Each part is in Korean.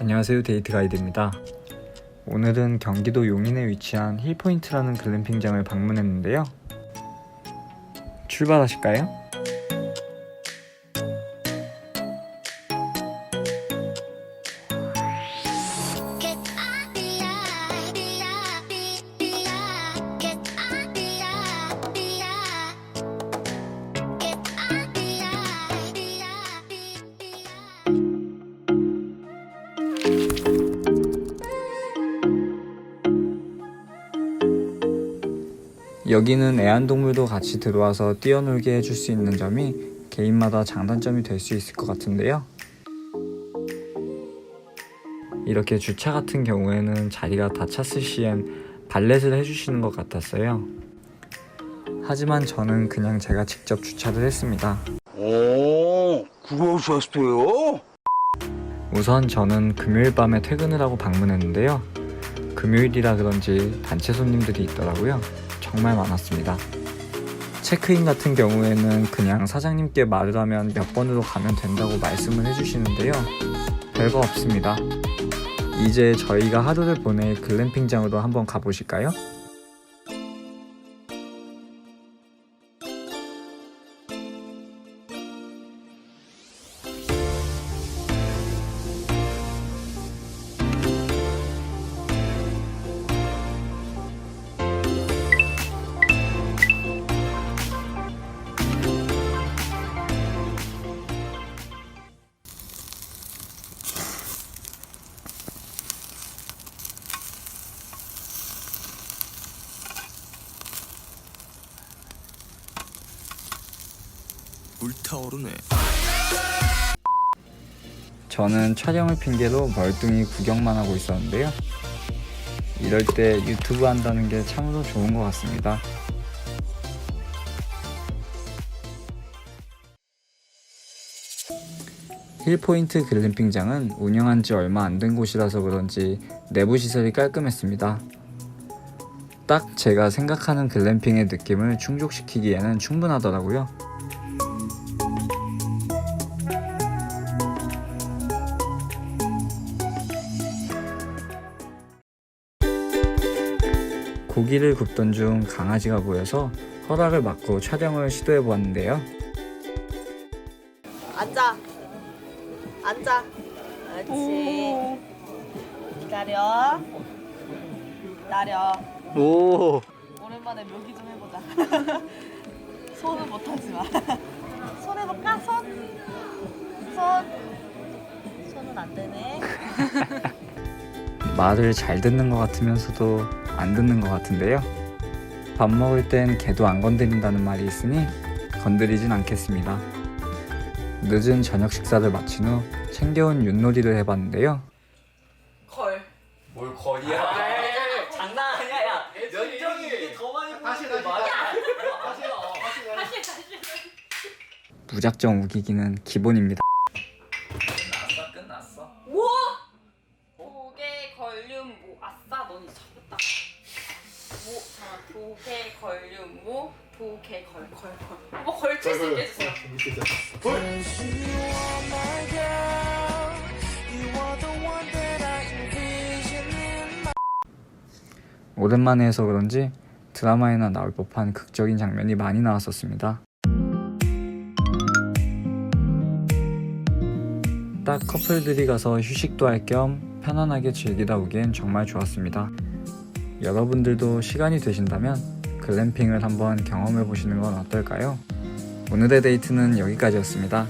안녕하세요 데이트 가이드입니다. 오늘은 경기도 용인에 위치한 힐포인트라는 글램핑장을 방문했는데요. 출발하실까요? 여기는 애완동물도 같이 들어와서 뛰어놀게 해줄 수 있는 점이 개인마다 장단점이 될 수 있을 것 같은데요. 이렇게 주차 같은 경우에는 자리가 다 찼을 시엔 발렛을 해주시는 것 같았어요. 하지만 저는 그냥 제가 직접 주차를 했습니다. 오, 그거 하셨어요? 우선 저는 금요일 밤에 퇴근을 하고 방문했는데요. 금요일이라 그런지 단체 손님들이 있더라고요. 정말 많았습니다. 체크인 같은 경우에는 그냥 사장님께 말을 하면 몇 번으로 가면 된다고 말씀을 해주시는데요. 별거 없습니다. 이제 저희가 하루를 보낼 글램핑장으로 한번 가보실까요? 불타오르네. 저는 촬영을 핑계로 멀뚱히 구경만 하고 있었는데요. 이럴 때 유튜브 한다는 게 참으로 좋은 것 같습니다. 힐포인트 글램핑장은 운영한 지 얼마 안 된 곳이라서 그런지 내부 시설이 깔끔했습니다. 딱 제가 생각하는 글램핑의 느낌을 충족시키기에는 충분하더라고요. 고기를 굽던 중 강아지가 보여서 허락을 받고 촬영을 시도해 보았는데요. 앉아. 앉아. 그렇지. 기다려. 기다려. 오, 오랜만에 묘기 좀 해보자. 손은 못하지만. 손 해볼까? 손. 손. 손은 안 되네. 말을 잘 듣는 것 같으면서도 안 듣는 것 같은데요. 밥 먹을 땐 개도 안 건드린다는 말이 있으니 건드리진 않겠습니다. 늦은 저녁 식사를 마친 후 챙겨온 윷놀이를 해봤는데요. 걸. 뭘 거리야? 장난 아니야, 야. 면적이 이게 더 많이 보이는데 말이야. 무작정 우기기는 기본입니다. 우와! 두개 걸륜 모. 아싸, 넌 이제 잡았다. 모, 잠깐. 두개 걸륜 모. 두개 걸, 걸, 걸. 뭐 걸칠 수 있게 해주세요. 오랜만에 해서 그런지 드라마에나 나올 법한 극적인 장면이 많이 나왔었습니다. 딱 커플들이 가서 휴식도 할 겸 편안하게 즐기다 오기엔 정말 좋았습니다. 여러분들도 시간이 되신다면 글램핑을 한번 경험해 보시는 건 어떨까요? 오늘의 데이트는 여기까지였습니다.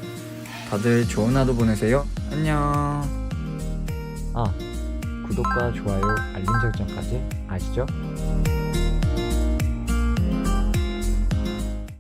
다들 좋은 하루 보내세요. 안녕. 아, 구독과 좋아요, 알림 설정까지 아시죠?